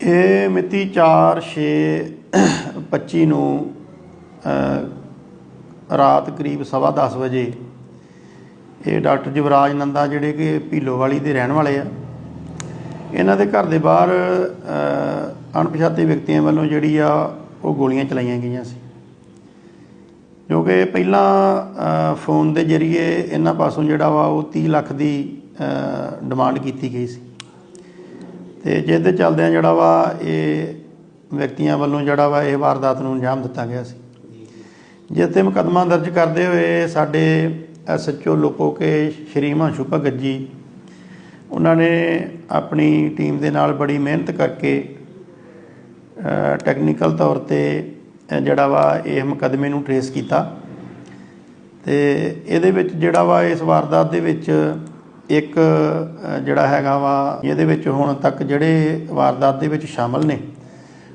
ਇਹ ਮਿਤੀ 4/6/25 ਨੂੰ ਰਾਤ ਕਰੀਬ 10:30 ਵਜੇ ਇਹ ਡਾਕਟਰ ਜਵਰਾਜ ਨੰਦਾ ਜਿਹੜੇ ਕਿ ਭੀਲੋ ਵਾਲੀ ਦੇ ਰਹਿਣ ਵਾਲੇ ਆ, ਇਹਨਾਂ ਦੇ ਘਰ ਦੇ ਬਾਹਰ ਅਣਪਛਾਤੇ ਵਿਅਕਤੀਆਂ ਵੱਲੋਂ ਜਿਹੜੀ ਆ ਉਹ ਗੋਲੀਆਂ ਚਲਾਈਆਂ ਗਈਆਂ ਸੀ। ਜੋ ਕਿ ਪਹਿਲਾਂ ਫੋਨ ਦੇ ਜ਼ਰੀਏ ਇਹਨਾਂ ਪਾਸੋਂ ਜਿਹੜਾ ਵਾ ਉਹ 30 ਲੱਖ ਦੀ ਡਿਮਾਂਡ ਕੀਤੀ ਗਈ ਸੀ। ਤੇ ਜਿਸ ਦੇ ਚੱਲਦਿਆਂ ਜਿਹੜਾ ਵਾ ਇਹ ਵਿਅਕਤੀਆਂ ਵੱਲੋਂ ਜਿਹੜਾ ਵਾ ਇਹ ਵਾਰਦਾਤ ਨੂੰ ਅੰਜਾਮ ਦਿੱਤਾ ਗਿਆ ਸੀ। ਜਿੱਥੇ ਤੇ ਮੁਕੱਦਮਾ ਦਰਜ ਕਰਦੇ ਹੋਏ ਸਾਡੇ ਐਸਐਚਓ ਲੋਪੋ ਕੇ ਸ਼੍ਰੀ ਹਿਮਾਂਸ਼ੂ ਭਗਤ ਜੀ, ਉਹਨਾਂ ਨੇ ਆਪਣੀ ਟੀਮ ਦੇ ਨਾਲ ਬੜੀ ਮਿਹਨਤ ਕਰਕੇ ਟੈਕਨੀਕਲ ਤੌਰ ਤੇ ਜਿਹੜਾ ਵਾ ਇਹ ਮੁਕੱਦਮੇ ਨੂੰ ਟਰੇਸ ਕੀਤਾ। ਤੇ ਇਹਦੇ ਵਿੱਚ ਜਿਹੜਾ ਵਾ ਇਸ ਵਾਰਦਾਤ ਦੇ ਵਿੱਚ ਇੱਕ ਜਿਹੜਾ ਹੈਗਾ ਵਾ ਇਹਦੇ ਵਿੱਚ ਹੁਣ ਤੱਕ ਜਿਹੜੇ ਵਾਰਦਾਤ ਦੇ ਵਿੱਚ ਸ਼ਾਮਲ ਨੇ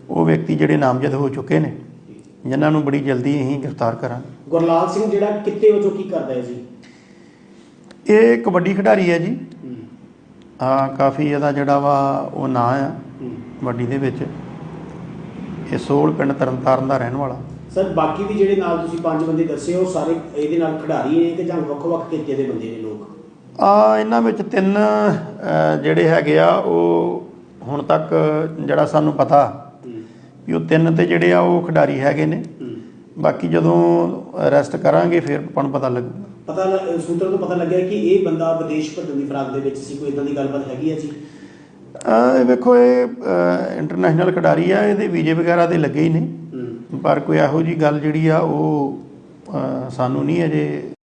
ਉਹ ਵਿਅਕਤੀ ਜਿਹੜੇ ਨਾਮਜ਼ਦ ਹੋ ਚੁੱਕੇ ਨੇ ਜਿਨ੍ਹਾਂ ਨੂੰ ਬੜੀ ਜਲਦੀ ਅਸੀਂ ਗ੍ਰਿਫਤਾਰ ਕਰਾਂਗੇ। ਗੁਰਲਾਲ ਸਿੰਘ ਜਿਹੜਾ ਕਿੱਤੇ ਵਜੋਂ ਕੀ ਕਰਦਾ ਹੈ ਜੀ? ਇਹ ਕਬੱਡੀ ਖਿਡਾਰੀ ਹੈ ਜੀ। ਆ ਕਾਫੀ ਇਹਦਾ ਜਿਹੜਾ ਵਾ ਉਹ ਨਾਂ ਆ ਕਬੱਡੀ ਦੇ ਵਿੱਚ। ਇਹ ਸੋਲ ਪਿੰਡ ਤਰਨਤਾਰਨ ਦਾ ਰਹਿਣ ਵਾਲਾ। ਸਰ ਬਾਕੀ ਵੀ ਜਿਹੜੇ ਨਾਲ ਤੁਸੀਂ ਪੰਜ ਬੰਦੇ ਦੱਸੇ ਉਹ ਸਾਰੇ ਇਹਦੇ ਨਾਲ ਖਿਡਾਰੀ ਨੇ ਕਿ ਜਾਂ ਵੱਖ-ਵੱਖ ਕਿੱਤੇ ਦੇ ਬੰਦੇ ਨੇ ਲੋਕ? ਆ ਇਹਨਾਂ ਵਿੱਚ ਤਿੰਨ ਜਿਹੜੇ ਹੈਗੇ ਆ ਉਹ ਹੁਣ ਤੱਕ ਜਿਹੜਾ ਸਾਨੂੰ ਪਤਾ ਵੀ ਉਹ ਤਿੰਨ ਤੇ ਜਿਹੜੇ ਆ ਉਹ ਖਿਡਾਰੀ ਹੈਗੇ ਨੇ। ਬਾਕੀ ਜਦੋਂ ਅਰੈਸਟ ਕਰਾਂਗੇ ਫਿਰ ਨੂੰ ਪਤਾ ਲੱਗੂਗਾ। ਪਤਾ ਸੂਤਰਾਂ ਤੋਂ ਪਤਾ ਲੱਗਿਆ ਕਿ ਇਹ ਬੰਦਾ ਵਿਦੇਸ਼ ਭੱਜਣ ਦੀ ਫਰਾਕ ਦੇ ਵਿੱਚ ਸੀ ਕੋਈ ਇਦਾਂ ਦੀ ਗੱਲਬਾਤ ਹੈਗੀ ਹੈ ਜੀ? ਇਹ ਵੇਖੋ ਇਹ ਇੰਟਰਨੈਸ਼ਨਲ ਖਿਡਾਰੀ ਆ ਇਹਦੇ ਵੀਜ਼ੇ ਵਗੈਰਾ ਦੇ ਲੱਗੇ ਹੀ ਨੇ। ਪਰ ਕੋਈ ਇਹੋ ਜੀ ਗੱਲ ਜਿਹੜੀ ਆ ਉਹ ਸਾਨੂੰ ਨਹੀਂ ਅਜੇ